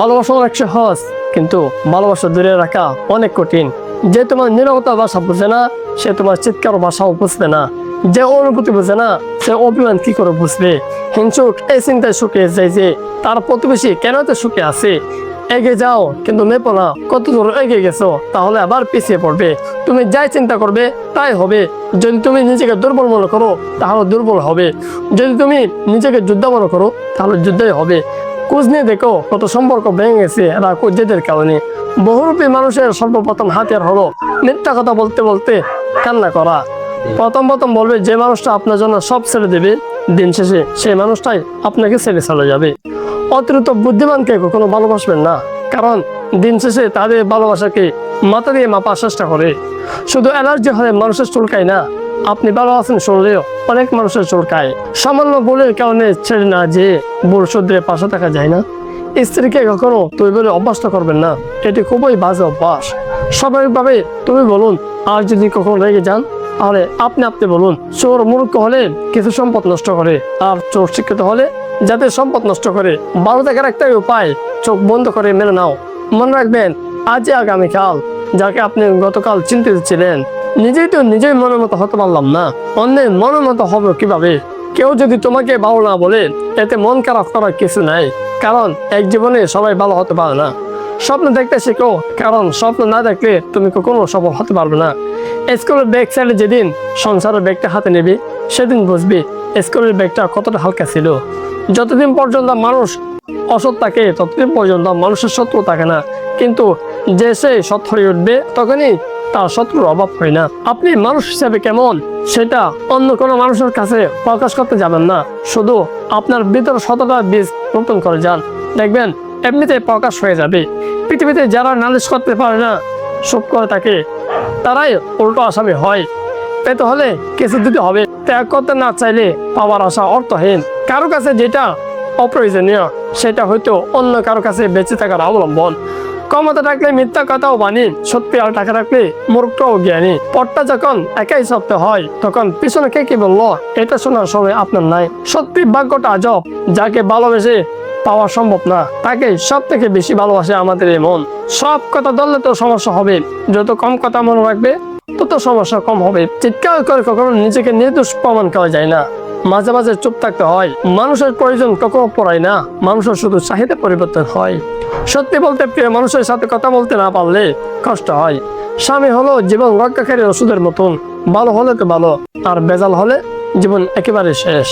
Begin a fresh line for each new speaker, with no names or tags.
ভালোবাসা অনেক সহজ কিন্তু ভালোবাসা দূরে রাখা অনেক কঠিন। যে তোমার নিরবতা ভাষা বুঝে না, সে তোমার চিৎকার ভাষাও বুঝবে না। যে অনুভূতি বুঝে না, সে অভিমান কি করে বুঝবে? হিংসুক, এই চিন্তায় সুখে যায় যে, তার প্রতিবেশী কেন তো সুখে আছে? এগিয়ে যাও, কিন্তু মেপো না। কত দূর এগিয়ে গেছো, তাহলে আবার পিছিয়ে পড়বে। তুমি যাই চিন্তা করবে, তাই হবে। যদি তুমি নিজেকে দুর্বল মনে করো, তাহলে দুর্বল হবে। যদি তুমি নিজেকে যুদ্ধ মনে করো, তাহলে যুদ্ধই হবে। খোঁজ নিয়ে দেখো, কত সম্পর্ক ভেঙে গেছে এরা জেদের কারণে। বহুরূপী মানুষের সর্বপ্রথম হাতিয়ার হলো মিথ্যা কথা বলতে বলতে কান্না করা। প্রথম প্রথম বলবে, যে মানুষটা আপনার জন্য সব ছেড়ে দেবে, দিন শেষে সেই মানুষটাই আপনাকে ছেড়ে চলে যাবে। অতিরিক্ত বুদ্ধিমানকে কখনো ভালোবাসবেন না, কারণ দিন শেষে তাদের ভালোবাসাকে মাথা দিয়ে মাপার চেষ্টা করে। শুধু অ্যালার্জি হলে মানুষের চুলকায় না আপনি ভালো আছেন শুনলেও অনেক মানুষের চুলকায় সামান্য ভুলের কারণে ছেড়ে না যে ভুল শুধরে পাশে থাকা যায় না। স্ত্রীকে কখনো তুই বলে অভ্যস্ত করবেন না। এটি খুবই বাজে অভ্যাস। স্বাভাবিকভাবে তুমি বলুন, আর যদি কখনো রেগে যান, তাহলে আপনি আপনি বলুন, চোর মূর্খ হলে কিছু সম্পদ নষ্ট করে, আর চোর শিক্ষিত হলে যাতে সম্পদ নষ্ট করে, ভালো থাকার একটাই উপায়, চোখ বন্ধ করে মেনে নাও। মনে রাখবেন আজ আগামীকাল, যাকে আপনি গতকাল চিন্তিত ছিলেন নিজেই তো নিজেই মনের মতো হতে পারলাম না। অন্যের মনের মতো হবে কীভাবে? কেউ যদি তোমাকে ভালো না বলে, এতে মন খারাপ করার কিছু নাই। কারণ এক জীবনে সবাই ভালো হতে পারে না। স্বপ্ন দেখতে শেখো, কারণ স্বপ্ন না দেখলে তুমি কখনো সফল হতে পারবে না। স্কুলের ব্যাগ সাইডে যেদিন সংসারের ব্যাগটা হাতে নেবে, সেদিন বুঝবে স্কুলের ব্যাগটা কতটা হালকা ছিল। যতদিন পর্যন্ত মানুষ অসৎ থাকে, ততদিন পর্যন্ত মানুষের শত্রু থাকে না। কিন্তু যে সে সৎ হয়ে উঠবে, তখনই তার শত্রুর অভাব হয় না। আপনি মানুষ হিসেবে কেমন? সেটা অন্য কোনো মানুষের কাছে প্রকাশ করতে যাবেন না। শুধু আপনার ভিতর সততা বীজ রোপণ করে যান। দেখবেন এমনিতে প্রকাশ হয়ে যাবে। পৃথিবীতে যারা নালিশ করতে পারে না সুখ করে থাকে, তারাই উল্টো আসামি হয়। পেতে হলে কিছু দিতে হবে। ত্যাগ করতে না চাইলে পাওয়ার আশা অর্থহীন। কারও কাছে যেটা অপ্রয়োজনীয়, সেটা হয়তো অন্য কারও কাছে বেঁচে থাকার অবলম্বন। ক্ষমতা থাকলে মিথ্যা কথাও বানি সত্যি আর টাকা রাখলে মূর্খও জ্ঞানী। পটটা যখন একাই সত্য হয়, তখন পিছনে কে কি বলল? এটা শোনার সময় আপনার নাই। সত্যি ভাগ্যটা আজব, যাকে ভালোবেসে পাওয়া সম্ভব না, তাকে সব থেকে বেশি ভালোবাসে আমাদের এই মন। সব কথা ধরলে তো সমস্যা হবে। যত কম কথা মনে রাখবে, তত সমস্যা কম হবে। চিৎকার করে কখনো নিজেকে নির্দোষ প্রমাণ করা যায় না। মাঝে মাঝে চুপ থাকতে হয়। মানুষের প্রয়োজন কখনো পড়ায় না। মানুষের শুধু চাহিদা পরিবর্তন হয়। সত্যি বলতে প্রিয়, মানুষের সাথে কথা বলতে না পারলে কষ্ট হয়। স্বামী হলো জীবন রক্ষাকারী ওষুধের মতন। ভালো হলে তো ভালো, আর বেজাল হলে জীবন একেবারে শেষ।